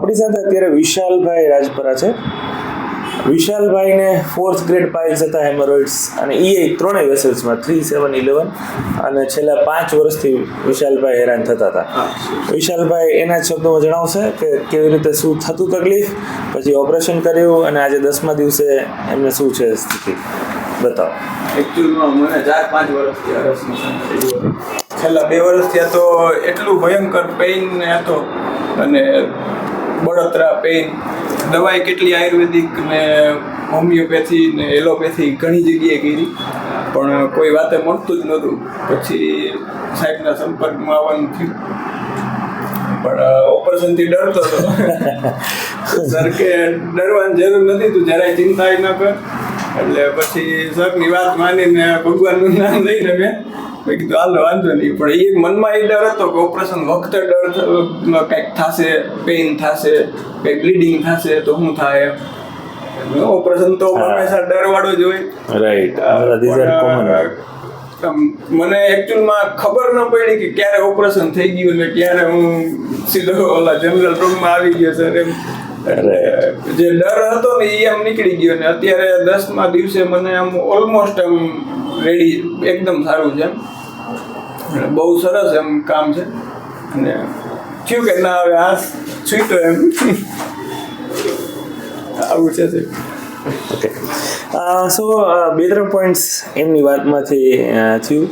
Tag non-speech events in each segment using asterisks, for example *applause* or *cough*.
આપણી સાથે અત્યારે વિશાલભાઈ રાજપરા છે. વિશાલભાઈને ફોર્થ ગ્રેડ પાઇલ્સ હતા હેમરોઇડ્સ અને એ ત્રણેય વેસલ્સમાં થ્રી સેવન ઇલેવન અને છેલ્લા પાંચ વર્ષથી વિશાલભાઈ હેરાન થતા હતા. વિશાલભાઈ એના શબ્દોમાં જણાવશે કે કેવી રીતે શું થતું તકલીફ પછી ઓપરેશન કર્યું અને આજે દસમા દિવસે એમને શું છે સ્થિતિ? બતાવો. એકચ્યુઅલમાં મને ચાર પાંચ વર્ષથી હરસનો થઈ ગયો છેલ્લા બે વર્ષથી તો એટલું ભયંકર પેઇન હતો અને બળતરા પેઇન દવાઈ કેટલી આયુર્વેદિક ને હોમિયોપેથી ને એલોપેથી ઘણી જગ્યાએ કરી. પણ કોઈ વાતે મળતું જ નહોતું. પછી સાહેબના સંપર્કમાં આવવાનું થયું. પણ ઓપરેશનથી ડરતો હતો. *laughs* સર કે ડરવાની જરૂર નથી તું જરાય ચિંતા ન કર. એટલે પછી સરની વાત માનીને ભગવાનનું નામ લઈને મેં મેં કીધું હાલો વાંધો નહીં. પણ એક મનમાં એ ડર હતો કે ઓપરેશન વખતે ડર કંઈક થશે પેઇન થશે કંઈક બ્લીડિંગ થશે તો શું થાય ઓપરેશન તો હંમેશા ડરવાળો જ હોય. રાઈટ મને એકચ્યુઅલમાં ખબર ન પડી કે ક્યારે ઓપરેશન થઈ ગયું ને ક્યારે હું સીધો ઓલા જનરલ રૂમમાં આવી ગયો સર એમ. જે ડર હતો ને એ આમ નીકળી ગયો ને અત્યારે દસમા દિવસે મને આમ ઓલમોસ્ટ આમ રેડી એકદમ સારું છે એમ. બહુ સરસ એમ કામ છે. અને થયું કે ના, હવે આ છૂટો એમ. આવું છે ઓકે. સો બે ત્રણ પોઈન્ટ્સ એમની વાતમાંથી થયું.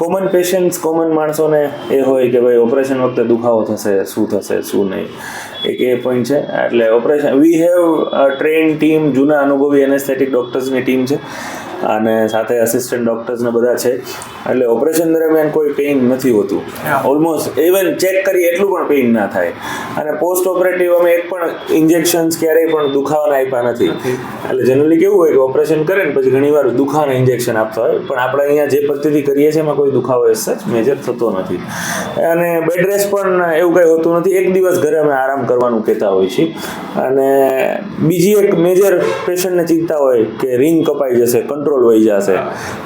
કોમન પેશન્ટ્સ કોમન માણસોને એ હોય કે ભાઈ ઓપરેશન વખતે દુખાવો થશે, શું થશે, શું નહીં. એક એ પોઈન્ટ છે. એટલે operation we have train team જૂના અનુભવી એનેસ્થેટિક ડૉક્ટર્સની ટીમ છે. અને સાથે અસિસ્ટન્ટ ડૉક્ટર્સને બધા છે. એટલે ઓપરેશન દરમિયાન કોઈ પેઇન નથી હોતું. ઓલમોસ્ટ ઇવન ચેક કરી એટલું પણ પેઇન ના થાય. અને પોસ્ટ ઓપરેટિવ અમે એક પણ ઇન્જેક્શન્સ ક્યારેય પણ દુખાવાના આપ્યા નથી. એટલે જનરલી કેવું હોય કે ઓપરેશન કરે ને પછી ઘણીવાર દુખાવાના ઇન્જેક્શન આપતા હોય. પણ આપણે અહીંયા જે પદ્ધતિ કરીએ છીએ એમાં કોઈ દુખાવો એ સચ મેજર થતો નથી. અને બેડ રેસ્ટ પણ એવું કંઈ હોતું નથી. એક દિવસ ઘરે અમે આરામ કરવાનું કહેતા હોઈએ છીએ. અને બીજી એક મેજર પેશન્ટને ચિંતા હોય કે રિંગ કપાઈ જશે કંટ્રોલ વહી જશે.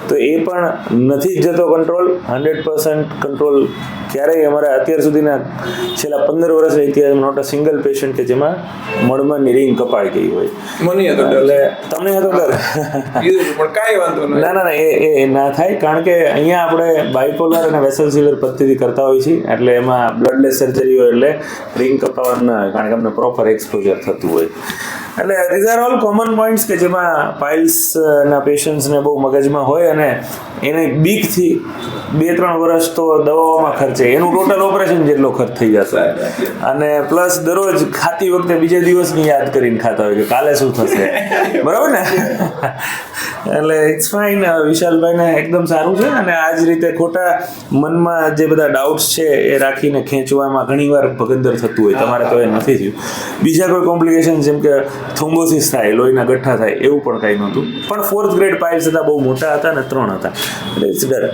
તો એ પણ નથી જતો કંટ્રોલ હંડ્રેડ પર્સન્ટ કંટ્રોલ ક્યારેય અમારા અત્યાર સુધીના છેલ્લા પંદર વર્ષના ઇતિહાસમાં નોટ અ સિંગલ પેશન્ટ કે જેમાં મળમાંની રિંગ કપાઈ ગઈ હોય. મને એટલે તમને હતો ડર. પણ કાંઈ વાંધો નહીં. ના ના ના એ એ- ના થાય. કારણ કે અહીંયા આપણે બાયપોલર અને વેસલ સિલર પદ્ધતિ કરતા હોઈએ છીએ. એટલે એમાં બ્લડલેસ સર્જરી હોય એટલે રિંગ કપાવવાનું ના હોય કારણ કે અમને પ્રોપર એક્સપોઝર થતું હોય. એટલે these are all common points કે જેમાં પાઇલ્સના પેશન્ટ્સને બહુ મગજમાં હોય અને એને બીકથી બે, ત્રણ વર્ષ તો દવાઓમાં ખર્ચે. એનું ટોટલ ઓપરેશન જેટલો ખર્ચ થઈ જશે. અને પ્લસ દરરોજ ખાતી વખતે બીજે દિવસની યાદ કરીને ખાતા હોય કે કાલે શું થશે. બરાબર ને? એટલે ઇટ્સ ફાઇન વિશાલભાઈને એકદમ સારું છે અને આ જ રીતે ખોટા મનમાં જે બધા ડાઉટ્સ છે એ રાખીને ખેંચવામાં ઘણીવાર ભગંદર થતું હોય. તમારે તો એ નથી થયું. બીજા કોઈ કોમ્પ્લિકેશન જેમ કે થ્રોમ્બોસિસ થાય, લોહીના ગઠ્ઠા થાય એવું પણ કંઈ નહોતું. પણ ફોર્થ ગ્રેડ પાઇલ્સ હતા બહુ મોટા હતા ને ત્રણ હતા. એટલે